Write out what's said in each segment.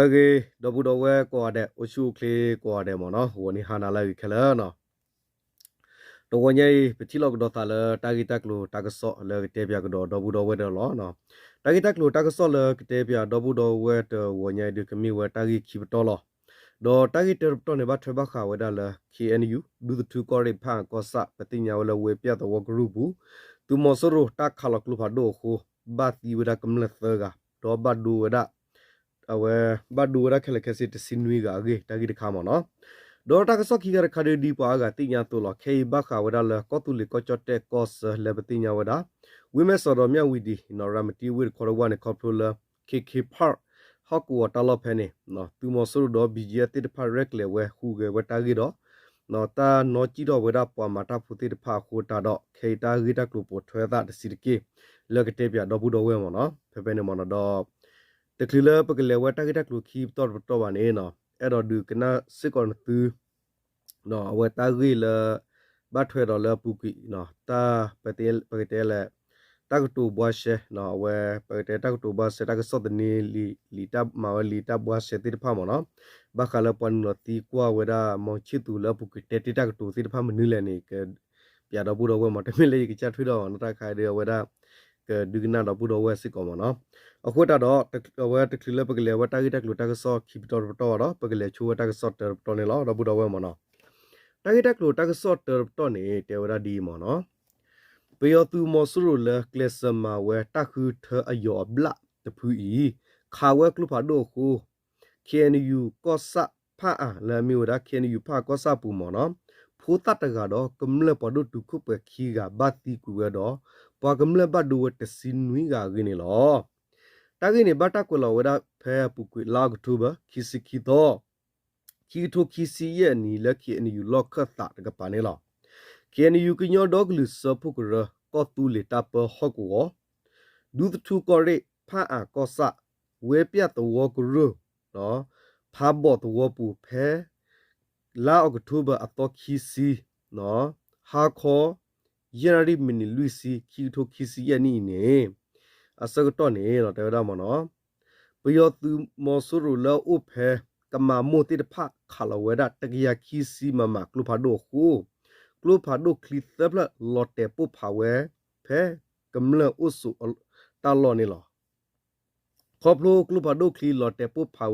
လကေဒဘူဒဝဲကွာတဲ့အရှုကလေကွာတဲ့မနော်ဝနိဟာနာလိုက်ခလဲနော်တော့ဝညေပတိလောက်တော့တာလတာဂီတက်လို့တာကဆော့လေတေပြကတော့ဒဘူဒဝဲတော့လောနော်တာဂီတက်လို့တာကဆော့လေတေပြဒဘူဒဝဲတော့ဝညေဒီကမီဝဲတာဂီခိဘတော်လောတော့တာဂီတက်တော့နေဘာထဘခါဝဲဒါလ KNU ဒူတူကောရိဖာကောဆာပတိညာဝဲဝဲပြတော့ဝဂရုဘူးသူမဆရတာခလကလူဖာဒိုခိုဘာတီဝဲဒါကမလသဂါတော့ဘဒူဝဲဒါ အဝဲဘတ်ဒူရခက်လက်ခက်စစ်တစင်နွေကအေတဂီတခါမနော်ဒေါ်တာကဆော့ခီကရခရဒီပွားကတိညာတူလခေဘခဝဒါလကောတူလီကောချတ်တက်ကော့စ်လေဘတိညာဝဒါဝိမဲစော်တော်မြဝီဒီနော်ရမတီဝီခေါ်ဝါနေကော်ပလိုလာခေခေဖာဟော့ကူဝတာလဖဲနေနော်သူမဆူဒေါ်ဘီဂျီတိတဖာရက်လေဝဲဟူကေဝတာဂီတော့နော်တာနော်ကြည့်တော့ဝဒါပွားမာတာဖူတိတဖာခိုတာတော့ခေတာဂီတကလူပိုထွဲတာတစီကေလကတေပြတော့ဘူးတော့ဝဲမနော်ဖဲဖဲနေမနော်တော့ တကလပကလေဝတာဂီတကလူခီတော့တော့ပါနေနော်အဲ့တော့ဒီကနာစစ်ကောသူနော်အဝတာဂီလဘတ်ထွဲတော့လပူကီနော်တာပတေပတေလေတကတူဘွားရှေနော်ဝဲပတေတကတူဘွားရှေတကစောတနီလီလီတပ်မာလီတပ်ဘွားရှေတိဖာမနော်ဘခါလပန်နော်တီကွာဝဒါမောချီတူလပူကီတေတိတကတူတိဖာမနူးလေနေကပြတော့ဘူးတော့ဝဲမတမလေးကချထွေးတော့နော်တခိုင်ရဝဒါက ဒုကနာတော့ဘူးတော့ဝဲစစ်ကောမနော်အခုတတော့ဝဲတကလပကလေဝတာဂီတကလူတကဆောခိပတော်တော်တော့ပကလေချူဝတကဆောတော်နေလောတော့ဘူးတော့ဝဲမနော်တာဂီတကလူတကဆောတော်နေတေဝရဒီမနော်ပယောသူမဆူရလကလစမဝဲတခုထအယောဘလတဖူဤခါဝဲကလူဖာဒိုခု KNU ကောဆာဖာအာလာမီဝဒါ KNU ဖာကောဆာပူမနော်ဖိုးတတကတော့ကမ္လပဒုတုခုပခီကဘတ်တီကူရတော့ ပွာကမ္လဘဒုဝတစင်နွီကဂင်းလောတာဂိနေဘတာကွလောဝဒါဖဲပူကွလာဂတူဘခီစီခီတော့ခီထိုခီစီရဲ့နီလက်ခီအနီယူလော့ခတ်တာတကပါနေလော KNU ကညောဒေါဂလူစဖုကရကောတူလီတာပဟကောဒူတူကောရိဖာအာကောဆာဝဲပြတ်တော်ကရနော်ဖာဘောတော်ပူဖဲလာအောက်တိုဘာအတော့ခီစီနော်ဟာခေါ် ယရရီမီနီလူစီခီထိုခီစီယနီနေအစကတော့နေတော့တော်တော်မနော်ပယောသူမောဆူရူလောဥဖဲကမာမိုတိတဖခါလဝဲဒတကီယာခီစီမမကလူဖာဒိုခုကလူဖာဒိုခလီသဘလလော်တေပုဖာဝဲဖဲကမလဥဆုတာလောနေလောခေါပလိုကလူဖာဒိုခလီလော်တေပုဖာ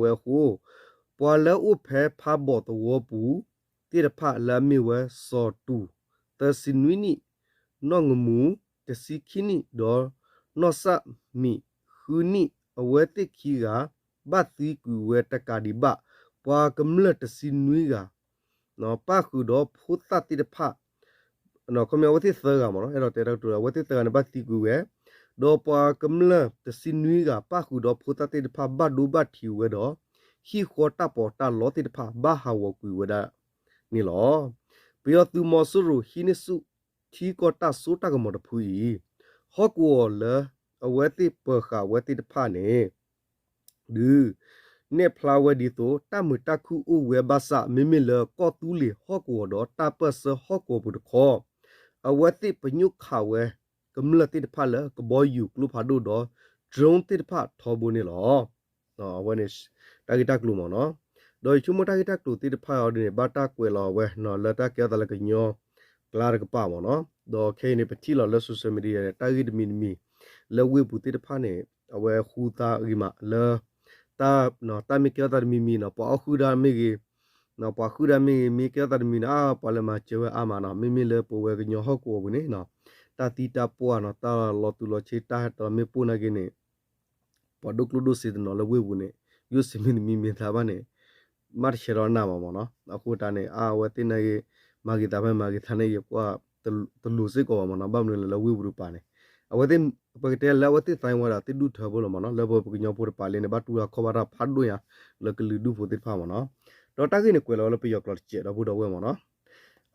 ဝဲခုပွာလဲဥဖဲဖာဘောတဝပူတိရဖလာမီဝဲစောတူတစင်ဝီနီနောငမူတစီခိနီဒေါ်နောဆာမီခူနီအဝဲတိခီကဘတ်တီကူဝဲတကာဒီဘပွာကမလတစင်ဝီကနော်ပခုတော့ဖုတတိတဖနော်ကမဝတိသကမနော်အဲ့တော့တဲတော့တူဝတိသကနဘတ်တီကူဝဲဒေါ်ပွာကမလတစင်ဝီကပခုတော့ဖုတတိတဖဘတ်ဒူဘတ်ထီဝဲတော့ဟီခေါ်တာပေါ်တာလောတိတဖဘာဟာဝကူဝဒါနီလောပယောသူမောဆူရူဟီနစု ထီကောတာဆူတာကမောတဖူီဟော့ကောလအဝဲတိပခဝဲတိတဖနေဒူနေဖလာဝဲဒီတိုတမတခုဥဝဲဘာစာမိမိလကောတူလီဟော့ကောတော့တပစဟော့ကောဘူးတခောအဝဲတိပညုခဝဲကမလတိတဖလကဘောယူကလူဖာဒိုတော့ drone တိတဖထောဘူးနေလောနော်ဝဲနေတာဂီတက်လူမော်နော်ဒိုချုမတာဂီတက်လူတိတဖာအော်ဒီဘာတာကွယ်လောဝဲနော်လတာကဲတလကညော ကလာရကပါမော်နော်ဒိုခဲနေပတိလောလဆိုရှယ်မီဒီယာတာဂီဒမီမီလဝေပူတိတဖာနေအဝဲခူတာဂီမလာတာနော်တာမီကဲတာမီမီနော်ပေါ်ခူဒါမီဂီနော်ပေါ်ခူဒါမီမီကဲတာမီနာပေါ်လမချေဝအာမနော်မီမီလေပိုဝဲကညောဟောကိုဘူးနေနော်တာတီတာပွားနော်တာလောတူလောချေတာတော်မေပူနာကိနေပေါ်ဒုကလူဒုစီနော်လဝေဘူးနေယုစမင်းမီမီသာဘာနေမတ်ရှရောနာမမနော်အခုတ ane အာဝတိနေမာဂီတာဘမာဂီသနေရကွာ တလူစိကောမနော်ဗမ်လလဝိဘူးပါနေအဝတိပကတဲလဝတိဆိုင်ဝရတိဒုထဘလမနော်လဘပကညောပိုပါလနေဘတူရခဘရဖတ်ဒွရလကလူဒုဖို့တိဖာမနော်တော့တကိနေကွယ်လောလပြယောကလချေတော့ဘူးတော့ဝဲမနော်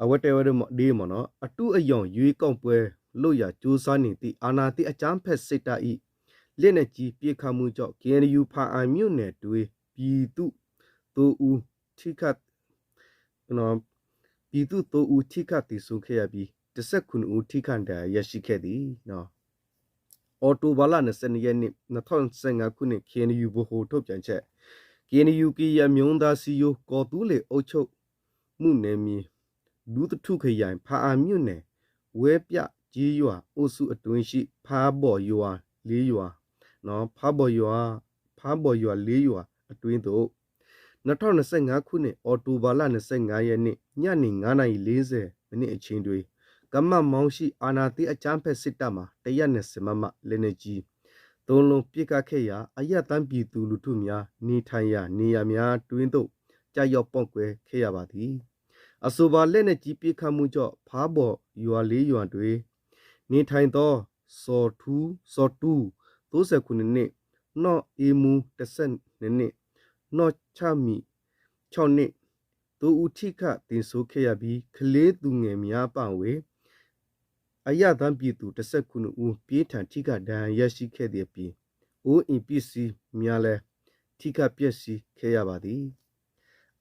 အဝတဲဝဲဒီမနော်အတူအယောင်ရွေးကောက်ပွဲလို့ရကြိုးစားနေသည့်အာနာတိအချမ်းဖက်စိတ်တဤလက်နဲ့ကြီးပြေခမှုကြောင့် KNU ဖာအိုင်မြို့နယ်တွေပြည်သူတူဦးထိခတ်နော် ပြည်သူတူဦးထိခတ်တည်ဆိုခဲ့ရပြီး19ဦးထိခန့်တယ်ရရှိခဲ့သည်နော်အော်တိုဘာလ22ရက်နေ့2015ခုနှစ် KNU ဘိုဟိုထုတ်ပြန်ချက် KNU ကရမြုံသားစီယိုကော်တူးလေအုတ်ချုပ်မှုနယ်မြေဒူးတထုခရိုင်ဖာအာမြို့နယ်ဝဲပြကြီးရွာအုပ်စုအတွင်းရှိဖားဘော်ရွာလေးရွာနော်ဖားဘော်ရွာဖားဘော်ရွာလေးရွာအတွင်းသို့ 2025ခုနှစ်အော်တိုဘာလ25ရက်နေ့ညနေ9:40မိနစ်အချိန်တွင်ကမ္မမောင်းရှိအာနာတိအချမ်းဖက်စစ်တပ်မှ120မမလက်နေကြီးသုံးလုံးပြစ်ကတ်ခဲ့ရာအယက်တမ်းပြည်သူလူထုများနေထိုင်ရာနေရာများတွင်သို့ကြာရောက်ပေါက်ကွဲခဲ့ရပါသည်အဆိုပါလက်နေကြီးပြစ်ခတ်မှုကြောင့်ဖားဘော်ရွာလေးရွာတွင်နေထိုင်သောစော်ထူးစော်တူ39နှစ်နော့အေမူ10နှစ်နော့ ချမီ6နှစ်သူဦးထိခတင်ဆိုခဲ့ရပြီးကလေးသူငယ်များပံဝေအယသံပြည်သူ19ဦးပြေးထန်ထိခဒဏ်ရရှိခဲ့သည့်အပြင်အိုးအင်ပစ္စည်းများလည်းထိခပျက်စီးခဲ့ရပါသည်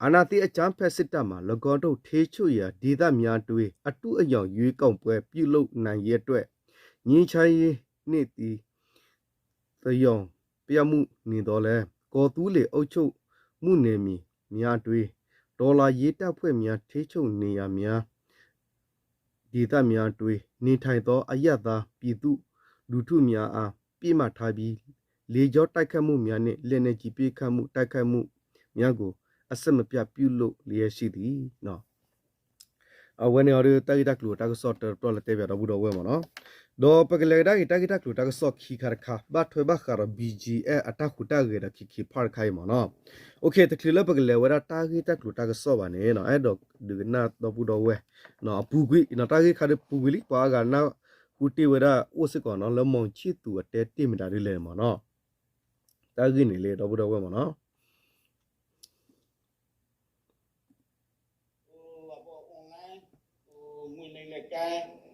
အာနာတိအချမ်းဖက်စစ်တပ်မှ၎င်းတို့ထေးချွရာဒေသများတွင်အတုအယောင်ရွေးကောက်ပွဲပြုလုပ်နိုင်ရတဲ့ငင်းချိုင်းရေးနှင့်သည်သယောင်ပြမှုနေတော်လဲကော်တူးလေအုပ်ချုပ် မှုနေမီများတွင်ဒေါ်လာရေးတပ်ဖွဲ့များထေးချုပ်နေရများဒေသများတွင်နေထိုင်သောအယက်သားပြည်သူလူထုများအားပြစ်မှတ်ထားပြီးလေကြောတိုက်ခတ်မှုများနှင့်လက်နက်ကြီးပစ်ခတ်မှုတိုက်ခတ်မှုများကိုအဆက်မပြတ်ပြုလုပ်လျက်ရှိသည်နော် အဝနေရတိုက်တက်လို့တက်ဆော့တော်တော်လက်တဲ့ပြတော့ဘူးတော့ဝဲမနော်ဒေါ်ပကလေဒါဂီတက်တက်လို့တက်ဆော့ခီခါခါဘတ်ထွေဘခါရ BGA အတခုတက်ရတဲ့ခီခီပါခိုင်မနော်โอเคတကလပကလေဝရတာဂီတက်လို့တက်ဆော့ပါနေနော်အဲ့တော့ဒီနာတော့ဘူးတော့ဝဲနော်ပူကွီနော်တာဂီခါတဲ့ပူကွီလိပါကနာဟူတီဝရအိုစကောနော်လမောင်ချစ်သူအတဲတိမတာလေးလေမနော်တာဂီနေလေတော့ဘူးတော့ဝဲမနော်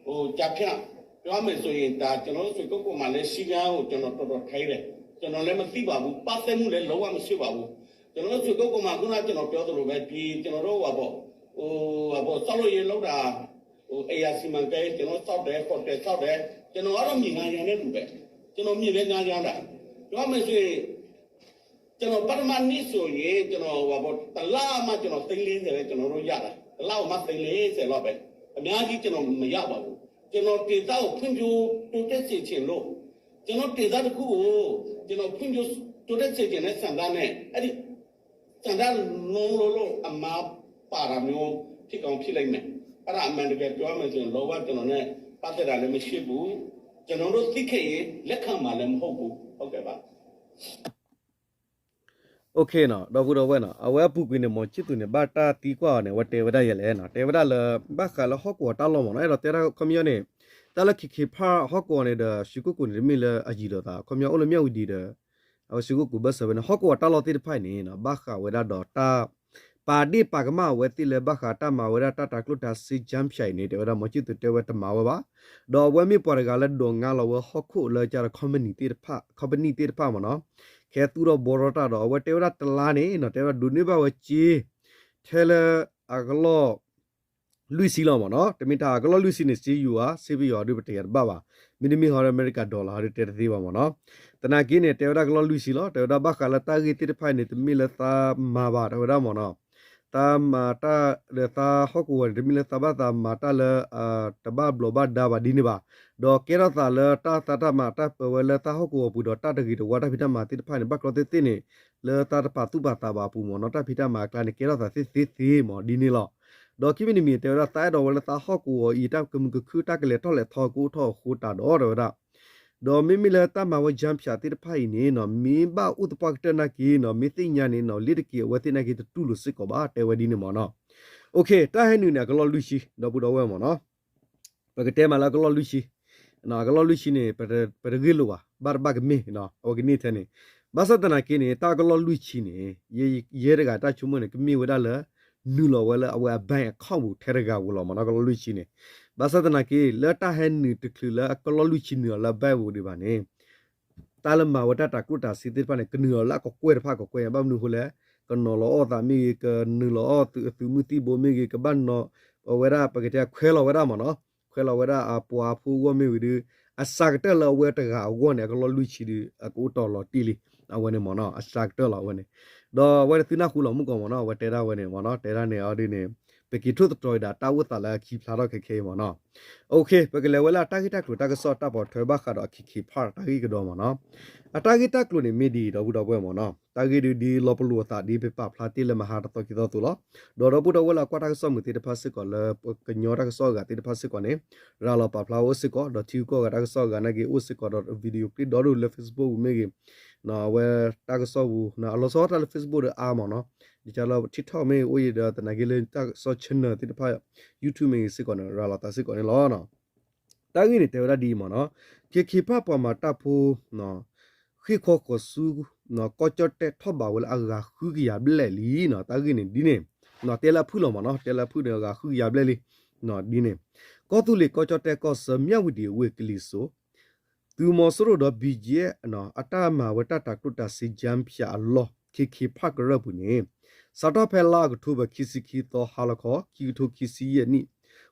ဟိုကြဖြန့်ပြောမယ်ဆိုရင်ဒါကျွန်တော်တို့ဆိုကုတ်ကုတ်မှာလည်းစီကန်းကိုကျွန်တော်တော်တော်ထိုင်းတယ်ကျွန်တော်လည်းမသိပါဘူးပတ်သက်မှုလည်းလုံးဝမရှိပါဘူးကျွန်တော်တို့ဆိုကုတ်ကုတ်မှာခုနကျွန်တော်ပြောသလိုပဲဒီကျွန်တော်တို့ဟိုဘောဟိုဘောစောက်လို့ရလောက်တာဟိုအေယာစီမံကိန်းကျွန်တော်စောက်တယ်ဟိုတယ်စောက်တယ်ကျွန်တော်ကတော့မြေငန်းရံတဲ့လူပဲကျွန်တော်မြေပဲငန်းရံတာပြောမယ်ဆိုရင်ကျွန်တော်ပထမနေ့ဆိုရင်ကျွန်တော်ဟိုဘောတလားမှကျွန်တော်သိန်း40ပဲကျွန်တော်တို့ရတာတလားမှသိန်း40လောက်ပဲအများကြီးကျွန်တော်မရပါဘူး ကျွန်တော်ဒေတာကိုဖွံ့ဖြိုးတိုးတက်စေချင်လို့ကျွန်တော်ဒေတာတစ်ခုကိုကျွန်တော်ဖွံ့ဖြိုးတိုးတက်စေချင်တဲ့စံသားနဲ့အဲ့ဒီစံသားလုံးလုံးလုံးအမားပါရမျိုးဖြစ်ကောင်းဖြစ်လိုက်မယ်အဲ့ဒါအမှန်တကယ်ပြောမယ်ဆိုရင်လောဘကျွန်တော်နဲ့ပတ်သက်တာလည်းမရှိဘူးကျွန်တော်တို့သိခဲ့ရင်လက်ခံမှာလည်းမဟုတ်ဘူးဟုတ်ကဲ့ပါ โอเคเนาะดอบูดอเวเนาะอเวปุกุเนี่ยมอจิตุเนี่ยบาตาตีกว่าเนี่ยวะเตวดาเยเลเนาะเตวดาละบาคาละฮอกวตาลอมเนาะไอ้ดอเตราคอมยอเนี่ยตาละคิคิพาฮอกวเนี่ยดะชิกุกุเนี่ยมิละอจีดอตาคอมยอโอลเมียวดีดะเอาชิกุกุบัสเวเนาะฮอกวตาลอติดไผเนี่ยเนาะบาคาเวดาดอตา ပါတိပါကမဝဲတိလဘခတာမဝရတတာကလတာစီဂျမ်ဖြိုင်နေတယ်ဒါမချစ်တဲဝဲတမဝပါဒေါ်ဝဲမီပေါ်ကလည်းဒေါငါလဝဟခုလေကြကွန်မြူနတီတဖကွန်မြူနတီတဖမနော်ခဲသူတော့ဘောရတာတော့ဝဲတဲဝရတလာနေနော်တဲဝဒုနေပါဝချီထဲလအကလောလူစီလောမနော်တမင်တာကလောလူစီနေစီယူဟာစီဗီယောဒီပတေရပါပါမီနီမီဟော်အမေရိကဒေါ်လာတွေတဲသေးပါမနော်တနာကင်းနေတဲဝရကလောလူစီလောတဲဝရဘခလာတာဂီတိတဖိုင်နေတမီလသာမာပါတော့ဒါမနော် တာမာတာလေတာဟောကူဝဒမီလသဘာတာမာတာလအတဘဘလဘဒါဘာဒီနေပါဒေါ်ကေရတာလတာတာတာမာတာပဝလတာဟောကူပူဒေါ်တာတဂီတဝါတာဖိတမာတိတဖိုင်ဘကလောတေတိနေလေတာတပါတုပါတာဘာပူမောနော်တာဖိတမာကလနေကေရတာစစ်စစ်စီမောဒီနေလောဒေါ်ကိမီနီမီတေရတာဒေါ်ဝလတာဟောကူဤတာကမကခူတာကလေတော့လေထောကူထောခူတာဒေါ်ရတာ ဒေါ်မီမီလတာမဝဂျမ်ဖြာတိတဖိုင်နေနော်မင်းဘဥတပကတနာကီနော်မီသိညာနေနော်လိတကီဝတိနာကီတူလူစစ်ကောပါတေဝဒီနေမောနော်โอเคတာဟဲနူနေကလောလူရှိတော့ဘူးတော့ဝဲမောနော်ပကတဲမလာကလောလူရှိနော်ကလောလူရှိနေပရပရဂီလိုပါဘာဘကမီနော်โอเคနေတဲ့နေဘာသတနာကင်းနေတာကလောလူရှိနေရေရေတကတာချုံမနေကမီဝဒါလာ နူလောဝဲလာအဝဲဘန်အခေါမှုထဲရကဝလောမနော်ကလောလူရှိနေဘာသတနာကေလတာဟဲနူတခလလာကလောလူရှိနေလာဘဲဝဒီပါနေတာလမဝတတာကုတာစီတိပနေကနူလာကကွဲဖာကကွဲဘာမနူဟလဲကနော်လောတာမီကနူလောသူသူမတီဘိုမီကဘန်နော်ဝဲရာပကတဲ့ခွဲလောဝဲရာမနော်ခွဲလောဝဲရာအပွားဖူဝမီဝီဒီအစကတလောဝဲတကဝနေကလောလူချီဒီအကူတော်လောတီလီအဝနေမနော်အစကတလောဝနေ တော့ဝဲတိနာခုလောမှုကောမနော်ဝဲတဲတာဝဲနေမနော်တဲတာနေအော်ဒီနေပကီထုတတော်ဒါတာဝတ်တလာခီဖလာတော့ခေခေမနော်โอเคပကလေဝလာတာဂီတက်လို့တာကစော့တပ်ပေါ်ထွဲဘခါတော့ခီခီဖာတာဂီကတော့မနော်အတာဂီတက်လို့နေမီဒီတော့ဘူးတော့ပွဲမနော်တာဂီဒီဒီလောပလူတာဒီပပဖလာတိလမဟာတော့ကိတော့တူလောဒေါ်တော့ဘူးတော့ဝလာကွာတာကစောမှုတိတဖတ်စစ်ကောလေကညောတာကစောကတိတဖတ်စစ်ကောနေရာလောပဖလာဝစစ်ကောတော့တီကောကတာကစောကနဂီဥစစ်ကောတော့ဗီဒီယိုကလစ်တော့လေ Facebook မေဂီ နော်ဝဲတာကစောဘူးနော်အလောစောတာ Facebook အာမနော်ဒီချလာ TikTok မေဦးရတဲ့နဂီလေတာစောချင်တဲ့တိတဖတ် YouTube မေစစ်ကောနော်ရာလောတာစစ်ကောနေလောနော်တာဂိနေတေရဒီမနော်ခေခေပပမာတာဖိုနော်ခိခောကိုဆူနော်ကောချတဲ့ထဘဝလအဂါခူကီယာဘလဲလီနော်တာဂိနေဒီနေနော်တေလာဖူလောမနော်တေလာဖူနေကခူကီယာဘလဲလီနော်ဒီနေကောတူလီကောချတဲ့ကောဆမြဝဒီဝေကလီဆို သူမဆရဒဘီဂျေနော်အတာမဝတတာကုတာစီဂျမ်ဖျာလောခေခေဖကရဘူးနေစတော့ဖဲလာကထုဘခိစီခီတော့ဟာလခောကီထုခိစီယနီ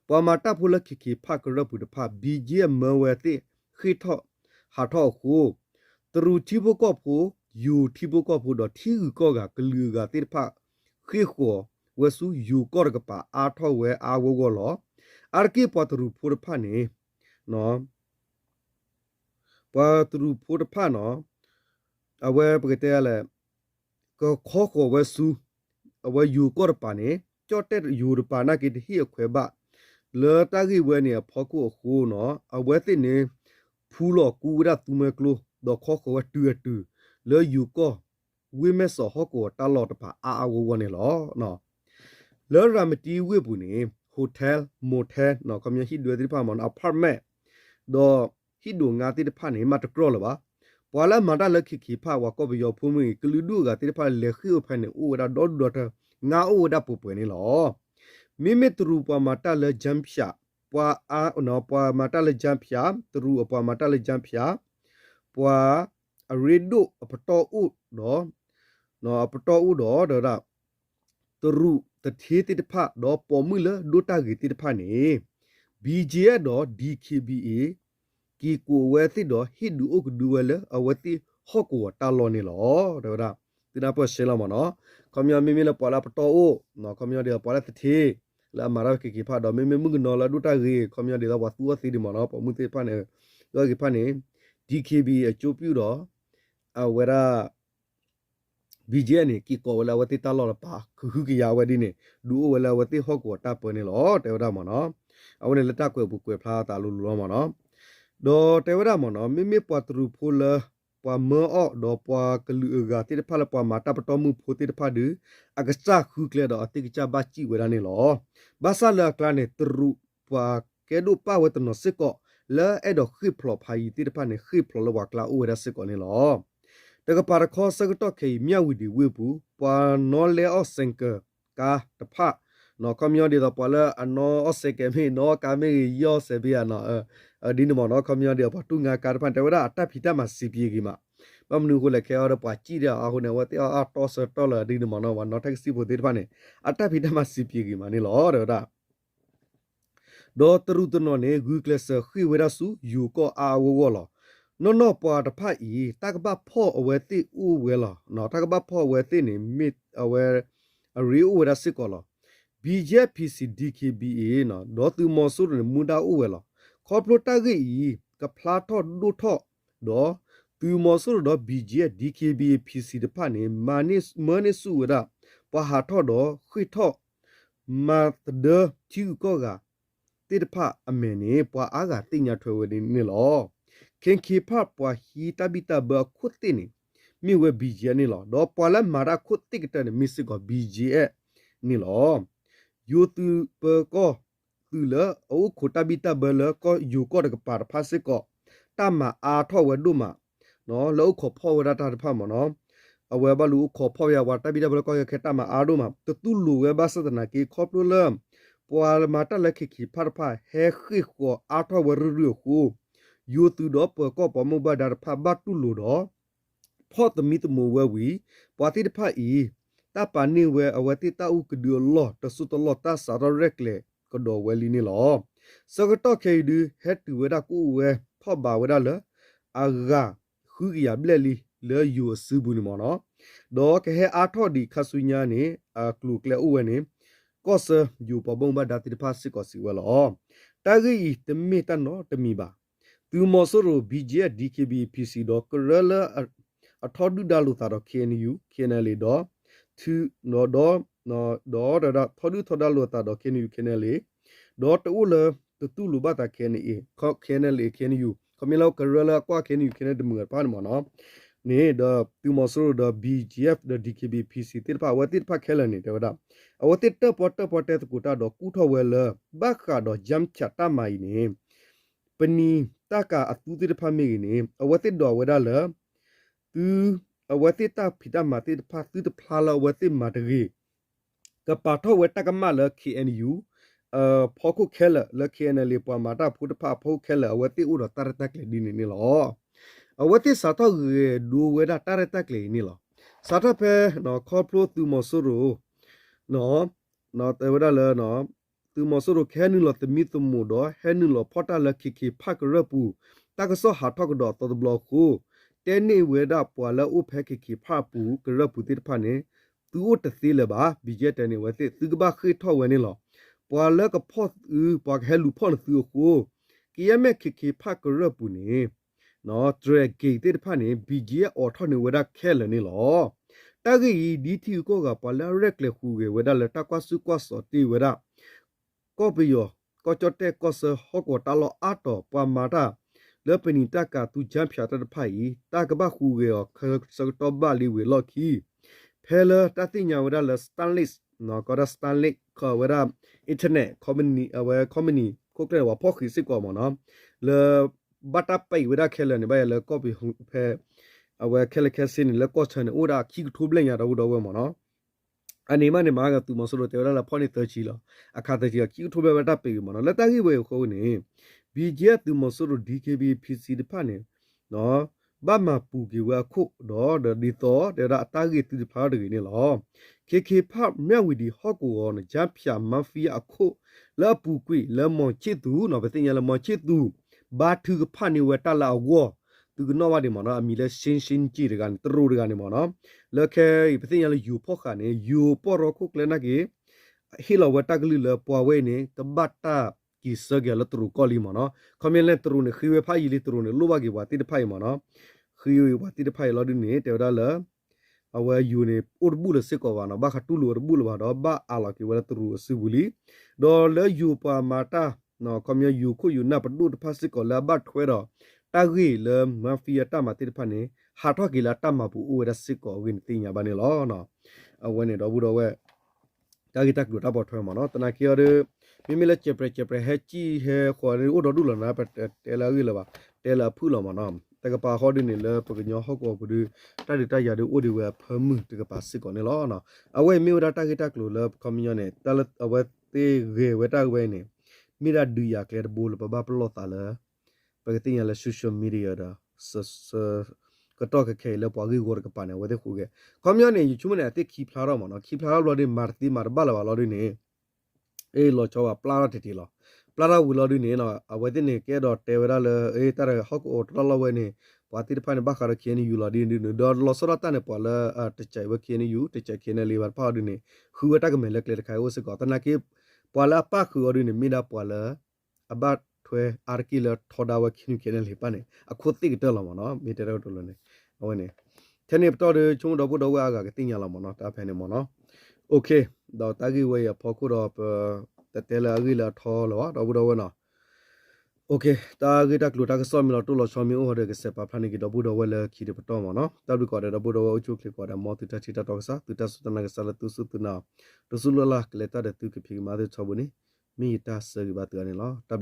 ပမာတာဖုလခိခိဖကရပုဒဖဘီဂျီမဝဲတိခိထောဟာထောခုတရူတီဘကောဖူယူတီဘကောဖူတော့တီကောကကလူကတိဖခိခောဝဆူယူကောကပါအာထောဝဲအာဝဂောလောအာကိပတရူဖုရဖနေနော် ပတရူဖုရဖနော်အဝဲပကတဲ့လေကောခောခောဝဆူအဝဲယူကောပါနေကြော့တဲ့ယူရပါနာကိတဟိခွဲပါလေတာဂီဝဲနေဖောက်ကိုခိုးနော်အဝဲတိနေဖူးလောကူရတူမဲကလိုဒခောခောတူတူလေယူကောဝိမဲစောဟကောတာလော့တပါအာအဝဝနေလောနော်လေရမတီဝိဘူးနေဟိုတယ်မိုတယ်နော်ကမြဟိဒွေတိပါမန်အပါမက်ဒို ဟိဒူငါတိတဖာနေမတကရောလပါပွာလာမတာလက်ခိခိဖာဝကောဘယောဖုံမီကလူဒူကတိတဖာလေခိဖာနေဥဝဒါဒေါ်ဒေါ်ငါဥဝဒါပူပွေနေလောမိမိတရူပမာတလဂျမ်ဖြာပွာအာနော်ပွာမာတလဂျမ်ဖြာတရူအပွာမာတလဂျမ်ဖြာပွာအရီဒိုအပတော်ဥတော့နော်အပတော်ဥတော့ဒါရတရူတထေတိတဖတော့ပေါ်မှုလဒိုတာဂီတိတဖနေ BJ တော့ DKBA ကီကိုဝဲတိတော့ဟစ်ဒူအုတ်ဒူဝဲလအဝတိဟော့ကိုတာလောနေလောဒါရတိနာပေါ်ရှင်းလာမနော်ခမယမီမီလပေါ်လာပတော်ဥနော်ခမယဒီပေါ်လာတထေလာမာရာကိကိဖာတော့မေမေမှုကနော်လာဒုတာရီခမရဒီတော့ဝတ်သူအစီဒီမနော်ပမှုတေဖာနေတော့ကိဖာနေ DKB အချိုးပြတော့အဝရ BJ နေကီကောဝလာဝတိတလောပါခုခုကရဝဒီနေဒူဝလာဝတိဟော့ကောတာပနေလောတေဝဒမနော်အဝနေလက်တကွယ်ဘူးကွယ်ဖလားတာလို့လောမနော် ဒေါ်တေဝဒမနော်မိမိပတ်ထရူဖိုလာပွာမောဒေါ်ပွာကလူအဂတိတဖလာပွာမာတာပတော်မှုဖိုတိတဖဒူအကစခုကလေတော့အတိကချဘာချီဝရနေလောဘာဆာလာကလနေထရူပွာကဲဒူပါဝတနစကောလဲအဲ့တော့ခိဖလောဖိုင်တိတဖနေခိဖလောလဝကလာဥဝရစကောနေလောတကပါရခောစကတော့ခေမြဝီဒီဝေဘူးပွာနော်လေအော့စင်ကာကာတဖ နော်ကမ္ယောဒီတော့ပွာလဲအနော်အော့စေကမေနော်ကာမေယောဆေဘီယာနော်အဲဒီနမနော်ကမ္ယောဒီတော့တူငါကာတဖန်တဝရအတက်ဖီတမစီပြေကြီးမှာပမနုကိုလည်းခဲရပွာကြည့်ရအောင်နဲ့ဝတ်အတော့စတော့လာဒီနမနော်ဝနော်တက်စီဖို့ဒီတဖန်နဲ့အတက်ဖီတမစီပြေကြီးမှာနေလောတော့ဒါဒေါ်တရုတနောနေဂူကလစခိဝရဆူယူကောအာဝဝလောနော်နော်ပွာတဖတ်ဤတကဘဖော့အဝဲတိဥဝဲလောနော်တကဘဖော့ဝဲတိနေမစ်အဝဲအရီဥဝရစစ်ကောလော BJPC DKBA နော်ဒေါ်သူမော်ဆူရမူဒါဥဝဲလောခေါပလိုတာဂီကဖလာထော့ဒုထော့ဒေါ်သူမော်ဆူရဒေါ် BJ DKBA PC တဖတ်နေမာနစ်မနစ်စုဝရပဟာထော့ဒေါ်ခွိထော့မာတဒချီကောကတိတဖအမေနေပွာအားကတိညာထွေဝနေနေလောခင်ခီဖပွာဟီတဘီတဘခုတ်တင်မိဝဲ BJ နေလောဒေါ်ပွာလမာရာခုတ်တိကတနေမစ်စကော BJ နေလော ယိုတူပကောသူလအိုခိုတဘီတဘလကောယူကောတကပါဖာစစ်ကောတမအာထောဝဒုမနော်လောခဖောဝရတာတဖမနော်အဝဲဘလူခဖောရဝတဘီတဘလကောရခတမအာဒုမတတူလူဝဲဘစဒနာကေခေါပလူလမ်ပွာလမတလက်ခိခိဖာဖာဟဲခိခောအာထောဝရရခုယိုတူတော့ပကောပမဘဒါဖာဘတ်တူလူတော့ဖောတမီတမဝဲဝီပွာတိတဖာဤ တာပါနေဝဲအဝတိတာဥကဒီလောတဆုတလောတာစာရရက်လေကဒောဝဲလီနီလောစကတခေဒီဟက်တူဝဲတာကူဝဲဖော့ပါဝဲတာလအာဂါခူကီယာဘလက်လီလေယူဆူဘူးနီမောနော်ဒေါ်ကဟဲအာထော့ဒီခဆူညာနေအာကလူကလဲဥဝဲနေကော့ဆာယူပဘုံဘဒတိဖာစစ်ကောစီဝဲလောတာဂီတမီတနော်တမီပါသူမော်ဆိုရို BJDKB PC ဒေါ်ကရလအထော့ဒူဒါလူတာတော့ KNU KNL ဒေါ် သူနော်တော့နော်တော့ဒါထော်ဒူထော်ဒါလူတာတော့ KNU KNL တော့တူလတူတူလူဘတာ KNE ခေါ KNL KNU ခမီလောကရလာကွာ KNU KNL တမှုပါနမနော်နေတော့သူမောဆိုတော့ BGF တော့ DKB PC တိဖာဝတိဖာခဲလနေတော့ဒါအဝတိတပေါ်တပေါ်တဲ့ကူတာတော့ကူထော်ဝဲလဘခါတော့ဂျမ်ချတာမိုင်နေပနီတကအတူတိဖာမေနေအဝတိတော့ဝဲဒါလသူ အဝတိတာဖိတမတိဖာတိတဖလာလဝတိမတရီကပါထောဝတကမလ KNU အဖောကုခဲလလ KNL ပမာတာဖုတဖာဖုခဲလအဝတိဥရတရတက်လေဒီနေလောအဝတိစာတော့ရေဒူဝေဒတရတက်လေနေလောစာတော့ပဲနော်ခေါပလိုသူမဆူရနော်နော်တေဝဒလနော်သူမဆူရခဲနီလတမီတမူတော့ဟဲနီလဖောတာလခိခိဖကရပူတကဆောဟာထောက်တော့တော်ဘလော့ကို တဲနေဝေဒပွာလာဥဖဲကိကိဖာပူကရပူတိတဖာနေသူ့တသိလပါဘီဂျက်တဲနေဝသိသူကပါခေထော့ဝဲနေလောပွာလာကဖော့ဥပွာကဟဲလူဖော့သူကိုကိယမဲခိခိဖာကရပူနေနော်ဒရဂိတ်တဲ့ဖာနေဘီဂျီအော်ထော်နေဝဒခဲလနေလောတကီဒီတီကိုကပလာရက်လေခူကေဝဒလတကွာစုကွာစောတီဝဒကောပီယောကောချော့တဲ့ကောဆဟော့ကောတာလောအာတော်ပမာတာ လေပနီတကတူဂျမ်ဖြာတတဖိုင်တကဘခုကေယောခစတော့ဘာလီဝေလော်ခီဖဲလာတတိညာဝဒလစတန်လစ်နော်ကောဒစတန်လစ်ခေါ်ဝဒ internet community အဝဲ community ကိုကဲဝါဖောက်ခီစစ်ကောမနော်လေဘတ်တပ်ပိဝဒခဲလနေဘဲလေ copy ဖဲအဝဲခဲလခဲစင်းလေကောချန်အိုဒါခီထူဘလင်ရတော့တော့ဝဲမနော်အနေမနေမှာကသူမဆိုလို့တေရလာဖော်နေတချီလာအခါတချီကခီထူဘဘတပ်ပိမနော်လက်တကြီးဝဲခိုးနေ BJ သူမဆိုလို့ DKB PC တဖာနေနော်ဘာမပူကေဝခုတော့ဒီတော့တဲ့အတားကြီးသူဖားတယ်နေလော KK ဖတ်မြဝီဒီဟော့ကိုရောနဂျပ်ဖြာမဖီအခုလာပူကွေလမောချစ်သူနော်ဗတင်ရလမောချစ်သူဘာထူကဖာနေဝတလာဝသူကနော်ဝဒီမနော်အမီလဲရှင်းရှင်းကြည့်ရကန်တရူရကန်နေမနော်လက်ခဲဗတင်ရလယူဖော့ခါနေယူပေါ်ရခုကလနကေဟီလဝတကလီလပွားဝဲနေကဘတ်တာ ကီစဂလတရူကောလီမနော်ခမင်းလဲတရူနေခိဝဲဖာယီလီတရူနေလိုဘကေဝတိတဖိုင်မနော်ခိဝဲဝတိတဖိုင်လော်ဒီနေတေဒါလာအဝဲယူနေဥရဘူးလစစ်ကောပါနော်ဘာခတူလူရဘူးလဘာတော့ဘာအလာကေဝဲတရူစီဘူးလီဒေါ်လဲယူပါမာတာနော်ကမြယူခုယူနာပဒုတဖာစစ်ကောလာဘတ်ထွဲတော့တာဂီလမဖီယာတမတိတဖာနေဟာတော့ကီလာတမဘူးဥရစစ်ကောဝင်းတင်ညာပါနေလောနော်အဝဲနေတော့ဘူးတော့ဝဲတာဂီတက်လူတာပေါ်ထွဲမှာနော်တနာကီရ မိမိလက်ချေပရချေပရဟက်ချီဟဲခေါ်ရဥဒဒူလနာပတဲလာဂီလပါတဲလာဖူလောမနော်တကပါဟောဒီနေလပကညောဟောကောဘူးတတတရဒဥဒီဝဖမှုတကပါစစ်ကောနေလောနော်အဝဲမိဝဒတာဂီတက်လူလကမညောနေတလအဝဲတေဂေဝတာဝဲနေမိရဒူယာကလေဘူလပဘပလောတာလပကတင်ရလဆိုရှယ်မီဒီယာဒါဆဆကတော့ကခဲလပွားကြီးကိုကပနေဝတဲ့ခုကကမညောနေယူချမနေအတိခီဖလာတော့မနော်ခီဖလာတော့ဒီမာတီမာဘလာဘာလို့ဒီနေ အေးလောချောပလာရတတီလောပလာရဝူလောဒီနေနော်အဝဲတဲ့နေကဲတော့တေဝရလအေးတရဟောက်အိုတလဝဲနေပွာတိဖာနေဘခါရခဲနေယူလာဒီနေဒေါ်လောစရတနေပွာလာတချိုင်ဝခဲနေယူတချိုင်ခဲနေလေးပါပါဒီနေခူဝတကမဲလက်လေခိုင်ဝစကောတနာကေပွာလာပခူအော်ဒီနေမိနာပွာလာအဘတ်ထွဲအာကီလထော်ဒါဝခိနခဲနေလေးပါနေအခုတိကတော်လာမနော်မီတရောတော်လို့နေဟောနေတနေ့တော့ချုံတော့ဘုတော့ဝါကတင်ရလာမနော်တာဖဲနေမနော်โอเค တော့တာဂီဝေးဖော်ခုတော့တတဲလာဂီလာထော်လောတော့ဘုတော့ဝနော်โอเคတာဂီတက်လူတာကစောမီလောတူလောချောမီအိုဟရကစပဖာနေကီတော့ဘုတော့ဝဲလခီတဲ့ပတော်မနော်တပ်ပြီးကောတဲ့ဘုတော့ဝဲအချိုကလစ်ကောတဲ့မော်တီတချီတတော့ဆာတူတဆူတနာကဆလာတူဆူတူနာတူဆူလလာကလေတာတဲ့သူကဖီမာတဲ့ချောဘူးနေမိတာဆဂီဘတ်ကနေလောတပ်